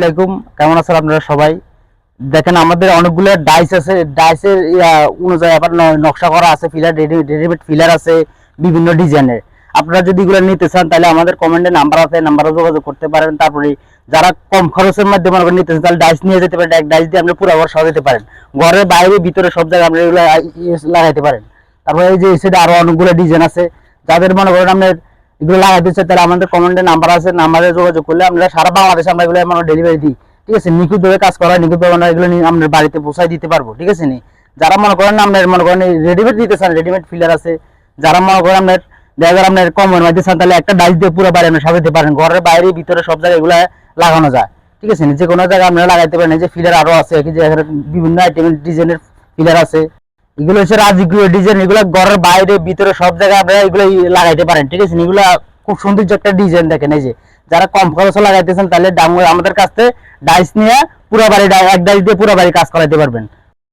আলাইকুম। কেমন আছেন আপনারা সবাই? দেখেন, আমাদের অনেকগুলো ডাইস আছে। ডাইসের অনুযায়ী আবার নকশা করা আছে ফিলার রেডিমেড ফিলার আছে, বিভিন্ন ডিজাইনের আপনারা যদি এগুলো নিতে চান, তাহলে আমাদের কমেন্টে নাম্বার আছে নাম্বারে যোগাযোগ করতে পারেন। তারপরে যারা কম খরচের মধ্যে মনে করেন নিতে চান, তাহলে ডাইস নিয়ে যেতে পারেন। এক ডাইস দিয়ে আপনি পুরো ঘর সাজাতে পারেন। ঘরের বাইরে, ভিতরে সব জায়গায় আপনি এগুলো ইয়ে লাগাইতে পারেন। তারপরে এই যে সেটা আরও অনেকগুলো ডিজাইন আছে। যাদের মনে করেন আপনার এগুলো লাগাইতে চান তাহলে আমাদের কমেন্টে নাম্বার আছে নাম্বারে যোগাযোগ করলে আমরা সারা বাংলাদেশে আমরা এগুলো মানে ডেলিভারি দিই। ঠিক আছে? নিখুঁত ভাবে কাজ করা নিখুঁত ভাবে আমরা এগুলো নিয়ে বাড়িতে পৌঁছাই দিতে পারব, ঠিক আছে নি? যারা মনে করেন আপনার মনে করেন রেডিমেড দিতে চান রেডিমেড ফিলার আছে, যারা মনে করেন আপনার দেখা আপনার কমের মধ্যে চান, তাহলে একটা ডাইস দিয়ে পুরো বাড়ি আপনি সাজাতে পারেন। ঘরের বাইরে, ভিতরে সব জায়গায় এগুলো লাগানো যায়, ঠিক আছে নি? যে কোনো জায়গায় আপনারা লাগাইতে পারেন যে ফিলার আরও আছে, এই যে বিভিন্ন আইটেমের ডিজাইনের ফিলার আছে। এগুলো হচ্ছে রাজকীয় ডিজাইন এগুলো ঘরের বাইরে, ভিতরে সব জায়গায় আপনারা এগুলো লাগাইতে পারেন, ঠিক আছে? এগুলো খুব সুন্দর একটা ডিজাইন দেখেন, এই যে। যারা কম খরচে লাগাইতেছেন, তাহলে আমাদের কাছ থেকে ডাইস নিয়ে পুরো বাড়ি, এক ডাইস দিয়ে পুরো বাড়ি কাজ করাইতে পারবেন।